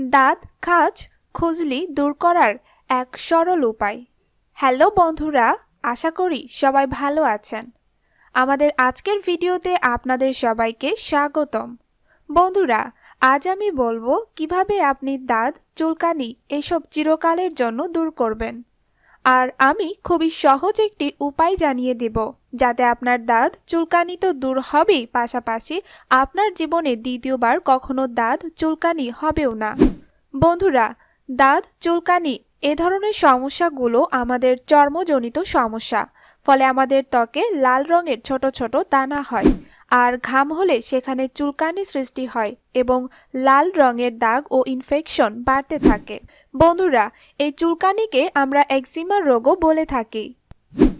দাঁত খাঁজ খুজলি দূর করার এক সরল উপায়। হ্যালো বন্ধুরা, আশা করি সবাই ভালো আছেন। আমাদের আজকের ভিডিওতে আপনাদের সবাইকে স্বাগতম। বন্ধুরা, আজ আমি বলব কীভাবে আপনি দাঁত, চুলকানি এসব চিরকালের জন্য দূর করবেন। আর আমি খুবই সহজ একটি উপায় জানিয়ে দেব, যাতে আপনার দাঁত চুলকানি তো দূর হবেই পাশাপাশি আপনার জীবনে দ্বিতীয়বার কখনো দাঁত চুলকানি হবেও না। বন্ধুরা, দাঁত চুলকানি এ ধরনের সমস্যাগুলো আমাদের চর্মজনিত সমস্যা, ফলে আমাদের ত্বকে লাল রঙের ছোট ছোট দানা হয় আর ঘাম হলে সেখানে চুলকানি সৃষ্টি হয় এবং লাল রঙের দাগ ও ইনফেকশন বাড়তে থাকে। বন্ধুরা, এই চুলকানিকে আমরা একজিমা রোগও বলে থাকি।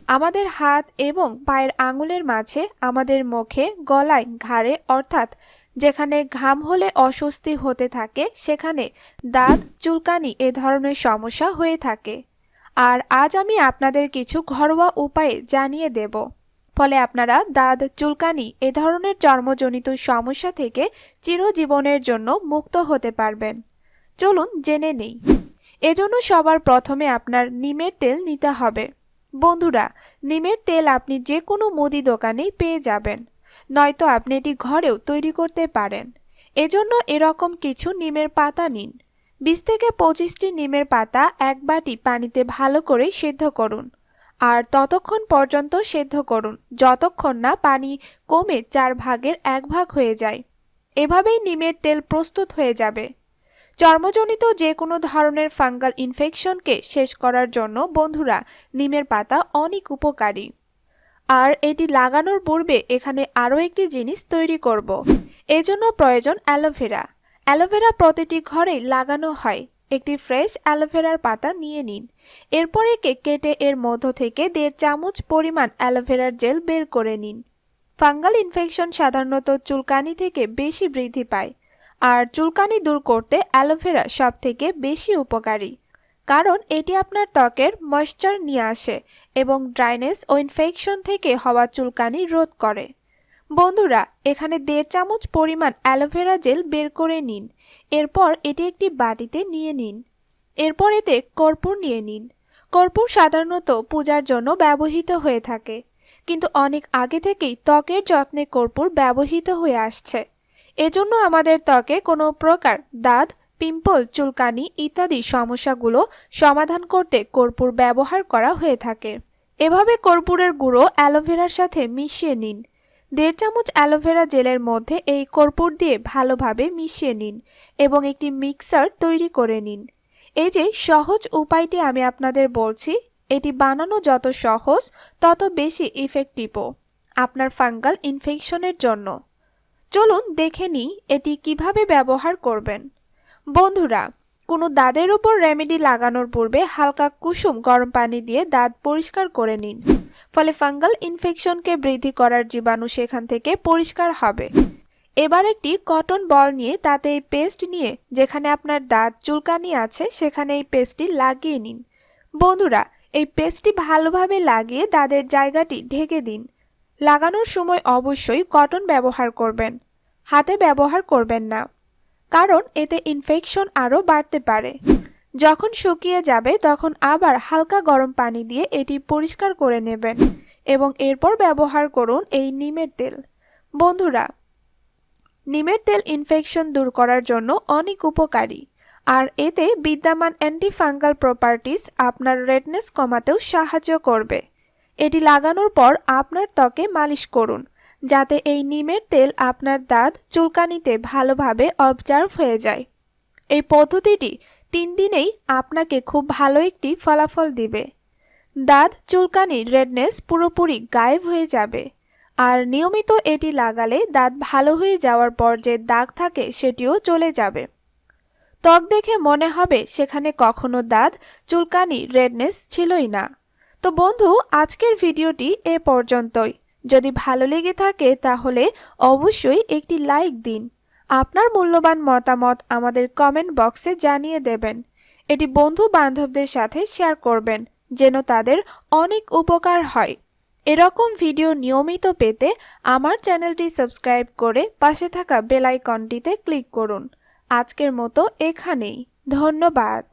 আমাদের হাত এবং পায়ের আঙুলের মাঝে আমাদের মুখে, গলায়, ঘাড়ে অর্থাৎ যেখানে ঘাম হলে অস্বস্তি হতে থাকে, সেখানে দাঁত, চুলকানি এ ধরনের সমস্যা হয়ে থাকে। আর আজ আমি আপনাদের কিছু ঘরোয়া উপায়ে জানিয়ে দেব। ফলে আপনারা দাঁত, চুলকানি এ ধরনের চর্মজনিত সমস্যা থেকে চিরজীবনের জন্য মুক্ত হতে পারবেন। চলুন জেনে নেই। এজন্য সবার প্রথমে আপনার নিমের তেল নিতে হবে। বন্ধুরা, নিমের তেল আপনি যে কোনো মুদি দোকানেই পেয়ে যাবেন। নয়তো আপনি এটি ঘরেও তৈরি করতে পারেন। এজন্য এরকম কিছু নিমের পাতা নিন। বিশ থেকে পঁচিশটি নিমের পাতা এক বাটি পানিতে ভালো করে সেদ্ধ করুন। আর ততক্ষণ পর্যন্ত সেদ্ধ করুন, যতক্ষণ না পানি কমে চার ভাগের এক ভাগ হয়ে যায়। এভাবেই নিমের তেল প্রস্তুত হয়ে যাবে। চর্মজনিত যে কোনো ধরনের ফাঙ্গাল ইনফেকশনকে শেষ করার জন্য বন্ধুরা, নিমের পাতা অনেক উপকারী। আর এটি লাগানোর পূর্বে এখানে আরও একটি জিনিস তৈরি করব। এজন্য প্রয়োজন অ্যালোভেরা। অ্যালোভেরা প্রতিটি ঘরেই লাগানো হয়। একটি ফ্রেশ অ্যালোভেরার পাতা নিয়ে নিন। এরপর একে কেটে এর মধ্য থেকে দেড় চামচ পরিমাণ অ্যালোভেরার জেল বের করে নিন। ফাঙ্গাল ইনফেকশন সাধারণত চুলকানি থেকে বেশি বৃদ্ধি পায়। আর চুলকানি দূর করতে অ্যালোভেরা সব থেকে বেশি উপকারী। কারণ এটি আপনার ত্বকের ময়শ্চার নিয়ে আসে এবং ড্রাইনেস ও ইনফেকশন থেকে হওয়া চুলকানি রোধ করে। বন্ধুরা, এখানে দেড় চামচ পরিমাণ অ্যালোভেরা জেল বের করে নিন। এরপর এটি একটি বাটিতে নিয়ে নিন। এরপর এতে কর্পূর নিয়ে নিন। কর্পূর সাধারণত পূজার জন্য ব্যবহৃত হয়ে থাকে, কিন্তু অনেক আগে থেকেই ত্বকের যত্নে কর্পূর ব্যবহৃত হয়ে আসছে। এজন্য আমাদের ত্বকে কোনো প্রকার দাঁত পিম্পল, চুলকানি ইত্যাদি সমস্যাগুলো সমাধান করতে কর্পূর ব্যবহার করা হয়ে থাকে। এভাবে কর্পূরের গুঁড়ো অ্যালোভেরার সাথে মিশিয়ে নিন। দেড় চামচ অ্যালোভেরা জেলের মধ্যে এই কর্পূর দিয়ে ভালোভাবে মিশিয়ে নিন এবং একটি মিক্সার তৈরি করে নিন। এই যে সহজ উপায়টি আমি আপনাদের বলছি, এটি বানানো যত সহজ, তত বেশি ইফেক্টিভও আপনার ফাঙ্গাল ইনফেকশনের জন্য। চলুন দেখে নিই এটি কীভাবে ব্যবহার করবেন। বন্ধুরা, কোনো দাঁতের উপর রেমেডি লাগানোর পূর্বে হালকা কুসুম গরম পানি দিয়ে দাঁত পরিষ্কার করে নিন। ফলে ফাঙ্গাল ইনফেকশনকে বৃদ্ধি করার জীবাণু সেখান থেকে পরিষ্কার হবে। এবার একটি কটন বল নিয়ে তাতে এই পেস্ট নিয়ে যেখানে আপনার দাঁত চুলকানি আছে, সেখানে এই পেস্টটি লাগিয়ে নিন। বন্ধুরা, এই পেস্টটি ভালোভাবে লাগিয়ে দাঁতের জায়গাটি ঢেকে দিন। লাগানোর সময় অবশ্যই কটন ব্যবহার করবেন। হাতে ব্যবহার করবেন না। কারণ এতে ইনফেকশন আরও বাড়তে পারে। যখন শুকিয়ে যাবে, তখন আবার হালকা গরম পানি দিয়ে এটি পরিষ্কার করে নেবেন এবং এরপর ব্যবহার করুন এই নিমের তেল। বন্ধুরা, নিমের তেল ইনফেকশন দূর করার জন্য অনেক উপকারী। আর এতে বিদ্যমান অ্যান্টিফাঙ্গাল প্রপার্টিস আপনার রেডনেস কমাতেও সাহায্য করবে। এটি লাগানোর পর আপনার ত্বকে মালিশ করুন। যাতে এই নিমের তেল আপনার দাঁত চুলকানিতে ভালোভাবে অবজার্ভ হয়ে যায়। এই পদ্ধতিটি তিন দিনেই আপনাকে খুব ভালো একটি ফলাফল দিবে। দাঁত চুলকানির রেডনেস পুরোপুরি গায়েব হয়ে যাবে। আর নিয়মিত এটি লাগালে দাঁত ভালো হয়ে যাওয়ার পর যে দাগ থাকে সেটিও চলে যাবে। ত্বক দেখে মনে হবে সেখানে কখনো দাঁত চুলকানি রেডনেস ছিলই না। তো বন্ধু, আজকের ভিডিওটি এ পর্যন্তই। যদি ভালো লেগে থাকে তাহলে অবশ্যই একটি লাইক দিন। আপনার মূল্যবান মতামত আমাদের কমেন্ট বক্সে জানিয়ে দেবেন। এটি বন্ধু বান্ধবদের সাথে শেয়ার করবেন, যেন তাদের অনেক উপকার হয়। এরকম ভিডিও নিয়মিত পেতে আমার চ্যানেলটি সাবস্ক্রাইব করে পাশে থাকা বেলাইকনটিতে ক্লিক করুন। আজকের মতো এখানেই। ধন্যবাদ।